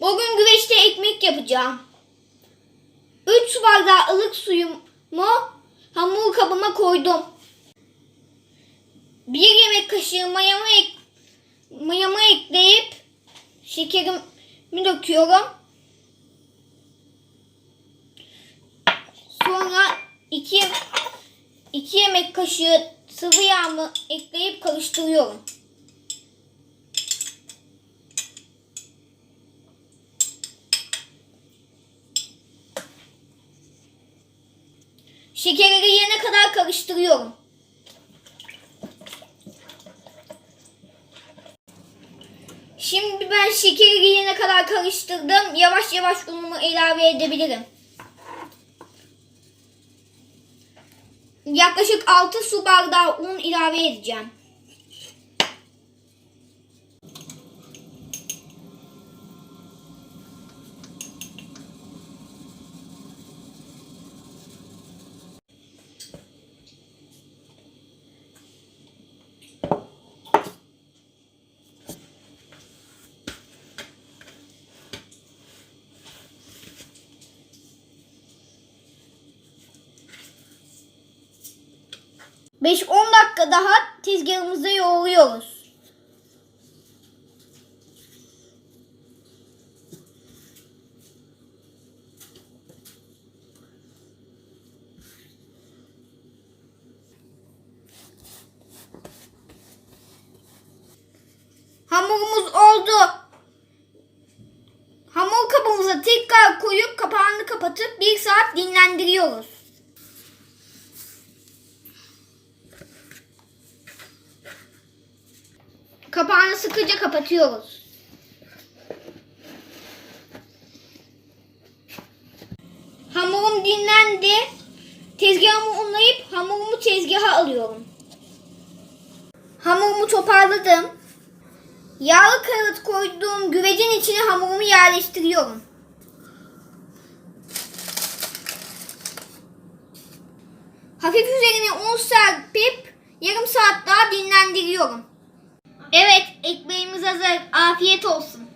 Bugün güveçte ekmek yapacağım. 3 su bardağı ılık suyumu hamur kabıma koydum. 1 yemek kaşığı mayamı, ek, mayamı ekleyip şekerimi döküyorum. Sonra 2 2 yemek kaşığı sıvı yağımı ekleyip karıştırıyorum. Şekeri eriyene kadar karıştırıyorum. Şimdi ben şekeri eriyene kadar karıştırdım. Yavaş yavaş unumu ilave edebilirim. Yaklaşık 6 su bardağı un ilave edeceğim. Beş on dakika daha tezgahımızda yoğuruyoruz. Hamurumuz oldu. Hamur kabımıza tekrar koyup kapağını kapatıp bir saat dinlendiriyoruz. Kapağını sıkıca kapatıyoruz. Hamurum dinlendi. Tezgahımı unlayıp hamurumu tezgaha alıyorum. Hamurumu toparladım. Yağlı kağıt koyduğum güvecin içine hamurumu yerleştiriyorum. Hafif üzerine un serpip yarım saat daha dinlendiriyorum. Evet, ekmeğimiz hazır. Afiyet olsun.